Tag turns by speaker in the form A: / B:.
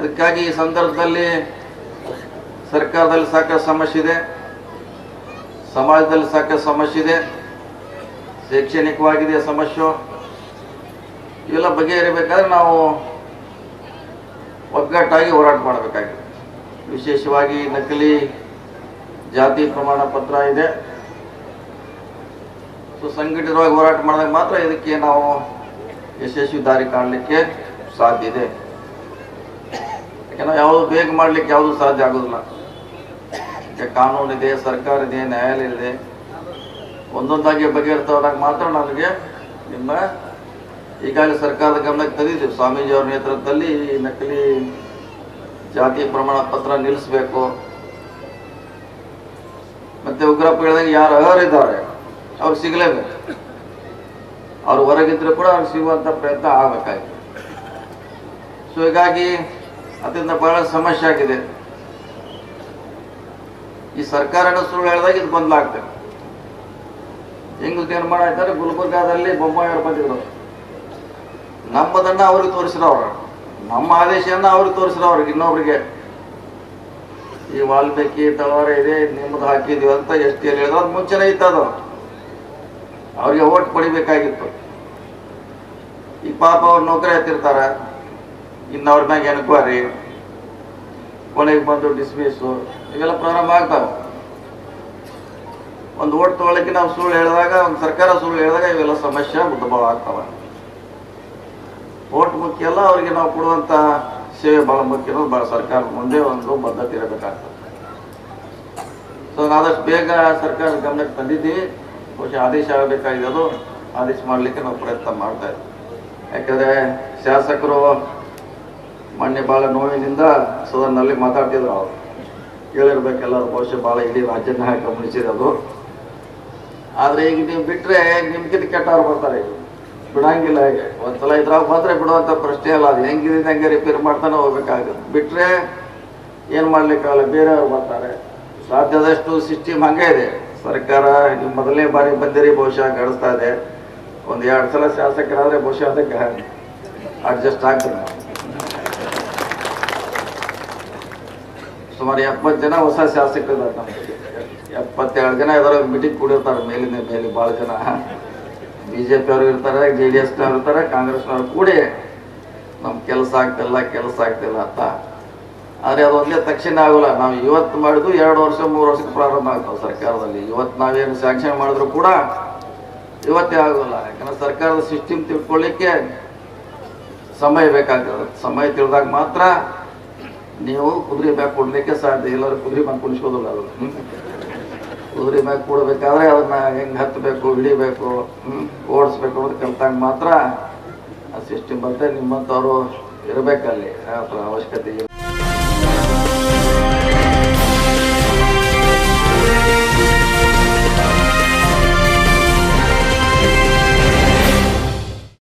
A: ಅದಕ್ಕಾಗಿ ಈ ಸಂದರ್ಭದಲ್ಲಿ ಸರ್ಕಾರದಲ್ಲಿ ಸಾಕಷ್ಟು ಸಮಸ್ಯೆ ಇದೆ. ಸಮಾಜದಲ್ಲಿ ಸಾಕಷ್ಟು ಸಮಸ್ಯೆ ಇದೆ. ಶೈಕ್ಷಣಿಕವಾಗಿದೆ ಸಮಸ್ಯೆ. ಇವೆಲ್ಲ ಬಗೆಹರಿಬೇಕಾದ್ರೆ ನಾವು ಒಗ್ಗಟ್ಟಾಗಿ ಹೋರಾಟ ಮಾಡಬೇಕಾಗಿದೆ. ವಿಶೇಷವಾಗಿ ನಕಲಿ ಜಾತಿ ಪ್ರಮಾಣ ಪತ್ರ ಇದೆ. ಸೊ, ಸಂಘಟಿತವಾಗಿ ಹೋರಾಟ ಮಾಡಿದಾಗ ಮಾತ್ರ ಇದಕ್ಕೆ ನಾವು ಯಶಸ್ವಿ ದಾರಿ ಕಾಣಲಿಕ್ಕೆ ಸಾಧ್ಯ ಇದೆ. ಯಾಕಂದ್ರೆ ಯಾವುದು ಬೇಗ ಮಾಡ್ಲಿಕ್ಕೆ ಯಾವುದು ಸಾಧ್ಯ ಆಗೋದಿಲ್ಲ. ಈಗ ಕಾನೂನು ಇದೆ ಸರ್ಕಾರ ಇದೆ ನ್ಯಾಯಾಲಯ ಇದೆ ಒಂದೊಂದಾಗಿ ಬಗೆಹರಿತಾ ಹೋದಾಗ ಮಾತ್ರ ನನಗೆ ನಿಮ್ಮ ಈಗಾಗಲೇ ಸರ್ಕಾರದ ಗಮನಕ್ಕೆ ತಂದಿದ್ದೀವಿ. ಸ್ವಾಮೀಜಿ ಅವರ ನೇತೃತ್ವದಲ್ಲಿ ನಕಲಿ ಜಾತಿ ಪ್ರಮಾಣ ಪತ್ರ ನಿಲ್ಲಿಸಬೇಕು. ಮತ್ತೆ ಉಗ್ರಪ್ಪ ಹೇಳಿದಾಗ ಯಾರು ಅರ್ಹರಿದ್ದಾರೆ? ಅವ್ರು ಸಿಗಲೇಬೇಕು. ಅವ್ರು ಹೊರಗಿದ್ರೆ ಕೂಡ ಅವ್ರಿಗೆ ಸಿಗುವಂತ ಪ್ರಯತ್ನ ಆಗ್ಬೇಕಾಗಿತ್ತು ಸೊ ಹೀಗಾಗಿ ಅದರಿಂದ ಬಹಳ ಸಮಸ್ಯೆ ಆಗಿದೆ. ಈ ಸರ್ಕಾರನ ಸುಳ್ಳು ಹೇಳಿದಾಗ ಇದು ಬದಲಾಗ್ತದೆ. ಹೆಂಗ್ ನಿರ್ಮಾಣ ಆಯ್ತಾರೆ ಗುಲ್ಬರ್ಗಾದಲ್ಲಿ ಬೊಮ್ಮಾಯಿ ಬಂದಿದ್ರು. ನಮ್ಮದನ್ನ ಅವ್ರಿಗೆ ತೋರಿಸಿದವ್ರು. ನಮ್ಮ ಆದೇಶನ ಅವ್ರಿಗೆ ತೋರಿಸಿದವ್ರಿಗೆ ಇನ್ನೊಬ್ರಿಗೆ. ಈ ವಾಲ್ಮೀಕಿ ತಳವಾರ ಇದೆ, ನಿಮ್ಮದು ಹಾಕಿದೀವಿ ಅಂತ ಎಷ್ಟು ಹೇಳಿ ಹೇಳಿದ್ರು, ಅದು ಮುಂಚೆನೇ ಇತ್ತದು ಅವ್ರಿಗೆ ಓಟ್ ಪಡಿಬೇಕಾಗಿತ್ತು. ಈ ಪಾಪ ಅವ್ರ ನೌಕರಿ ಹತ್ತಿರ್ತಾರ. ಇನ್ನು ಅವ್ರ ಮ್ಯಾಗ ಎನ್ಕ್ವೈರಿ ಕೊನೆಗೆ ಬಂದು ಡಿಸ್ಮಿಸ್ ಇವೆಲ್ಲ ಪ್ರಾರಂಭ ಆಗ್ತಾವ. ಒಂದು ಓಟ್ ತೊಗೊಳಕ್ಕೆ ನಾವು ಸುಳ್ಳು ಹೇಳಿದಾಗ, ಒಂದು ಸರ್ಕಾರ ಸುಳ್ಳು ಹೇಳಿದಾಗ ಇವೆಲ್ಲ ಸಮಸ್ಯೆ ಉದ್ಭವ ಆಗ್ತಾವ. ಓಟ್ ಮುಖ್ಯ ಅಲ್ಲ, ಅವರಿಗೆ ನಾವು ಕೊಡುವಂತ ಸೇವೆ ಭಾಳ ಮುಖ್ಯ ಬಹಳ ಸರ್ಕಾರ ಮುಂದೆ ಒಂದು ಬದ್ಧತೆ ಇರಬೇಕಾಗ್ತದೆ. ಸೊ ಆದಷ್ಟು ಬೇಗ ಸರ್ಕಾರ ಗಮನಕ್ಕೆ ತಂದಿದ್ದೀವಿ ಬಹುಶಃ ಆದೇಶ ಆಗಬೇಕಾಗಿರೋದು ಆದೇಶ ಮಾಡಲಿಕ್ಕೆ ನಾವು ಪ್ರಯತ್ನ ಮಾಡ್ತಾ ಇದ್ದೀವಿ ಯಾಕಂದರೆ ಶಾಸಕರು ಮೊನ್ನೆ ಭಾಳ ನೋವಿನಿಂದ ಸದನ್ನಲ್ಲಿ ಮಾತಾಡ್ತಿದ್ರು ಅವರು. ಕೇಳಿರ್ಬೇಕೆಲ್ಲರೂ ಬಹುಶಃ ಭಾಳ ಇಡೀ ರಾಜ್ಯನ ಗಮನಿಸಿರೋದು ಆದರೆ ಈಗ ನೀವು ಬಿಟ್ಟರೆ ನಿಮ್ಗಿಂತ ಕೆಟ್ಟವ್ರು ಬರ್ತಾರೆ ಬಿಡಂಗಿಲ್ಲ ಈಗ. ಒಂದ್ಸಲ ಇದ್ರಾಗ ಬಂದರೆ ಬಿಡುವಂಥ ಪ್ರಶ್ನೆ ಅಲ್ಲ, ಅದು ಹೆಂಗಿದೆ ಹೆಂಗೆ ರಿಪೇರ್ ಮಾಡ್ತಾನೆ ಹೋಗ್ಬೇಕಾಗುತ್ತೆ. ಬಿಟ್ಟರೆ ಏನು ಮಾಡಲಿಕ್ಕಾಗಲ್ಲ, ಬೇರೆಯವ್ರು ಬರ್ತಾರೆ. ಸಾಧ್ಯದಷ್ಟು ಸಿಸ್ಟಮ್ ಹಂಗೆ ಇದೆ. ಸರ್ಕಾರ ನೀವು ಮೊದಲನೇ ಬಾರಿ ಬಂದಿರಿ, ಬಹುಶಃ ನಡೆಸ್ತಾ ಇದೆ. ಒಂದು ಎರಡು ಸಲ ಶಾಸಕರಾದರೆ ಬಹುಶಃ ಅದಕ್ಕೆ ಅಡ್ಜಸ್ಟ್ ಆಗ್ತದೆ ನಾವು ಸುಮಾರು ಎಪ್ಪತ್ತು ಜನ ಹೊಸ ಶಾಸಕರು ನಮ್ಗೆ ಎಪ್ಪತ್ತೆರಡು ಜನ ಇದಾರೆ ಮೀಟಿಂಗ್ ಕೂಡಿರ್ತಾರೆ, ಮೇಲಿಂದ ಮೇಲೆ ಭಾಳ ಜನ. ಬಿ ಜೆ ಪಿ ಅವರು ಇರ್ತಾರೆ ಜೆ ಡಿ ಎಸ್ನವ್ರು ಇರ್ತಾರೆ ಕಾಂಗ್ರೆಸ್ನವ್ರು ಕೂಡಿ ನಮ್ಮ ಕೆಲಸ ಆಗ್ತಿಲ್ಲ ಕೆಲಸ ಆಗ್ತಿಲ್ಲ ಅಂತ. ಆದರೆ ಅದು ಒಂದೇ ತಕ್ಷಣ ಆಗೋಲ್ಲ. ನಾವು ಇವತ್ತು ಮಾಡಿದ್ದು ಎರಡು ವರ್ಷ, ಮೂರು ವರ್ಷಕ್ಕೆ ಪ್ರಾರಂಭ ಆಗ್ತಾವೆ ಸರ್ಕಾರದಲ್ಲಿ. ಇವತ್ತು ನಾವೇನು ಸ್ಯಾಂಕ್ಷನ್ ಮಾಡಿದ್ರು ಕೂಡ ಇವತ್ತೇ ಆಗೋಲ್ಲ. ಯಾಕಂದ್ರೆ ಸರ್ಕಾರದ ಸಿಸ್ಟಮ್ ತಿಳ್ಕೊಳ್ಳಿಕ್ಕೆ ಸಮಯ ಬೇಕಾಗ್ತದೆ. ಸಮಯ ತಿಳಿದಾಗ ಮಾತ್ರ ನೀವು ಕುದುರೆ ಮ್ಯಾಗ ಕೊಡ್ಲಿಕ್ಕೆ ಸಾಧ್ಯ ಎಲ್ಲರೂ ಕುದುರೆ ಮ್ಯಾಗ ಕುಣಿಸ್ಕೋದಿಲ್ಲ ಅದು. ಕುದುರೆ ಮ್ಯಾಗ ಕೂಡಬೇಕಾದ್ರೆ ಅದನ್ನ ಹೆಂಗೆ ಹತ್ತಬೇಕು ಹಿಡಿಬೇಕು ಓಡಿಸ್ಬೇಕು ಅನ್ನೋದು ಕಲ್ತಾಗ ಮಾತ್ರ ಆ ಸಿಸ್ಟಮ್ ಬರುತ್ತೆ ನಿಮ್ಮಂಥವ್ರು ಇರಬೇಕಲ್ಲಿ, ಆ ಅವಶ್ಯಕತೆ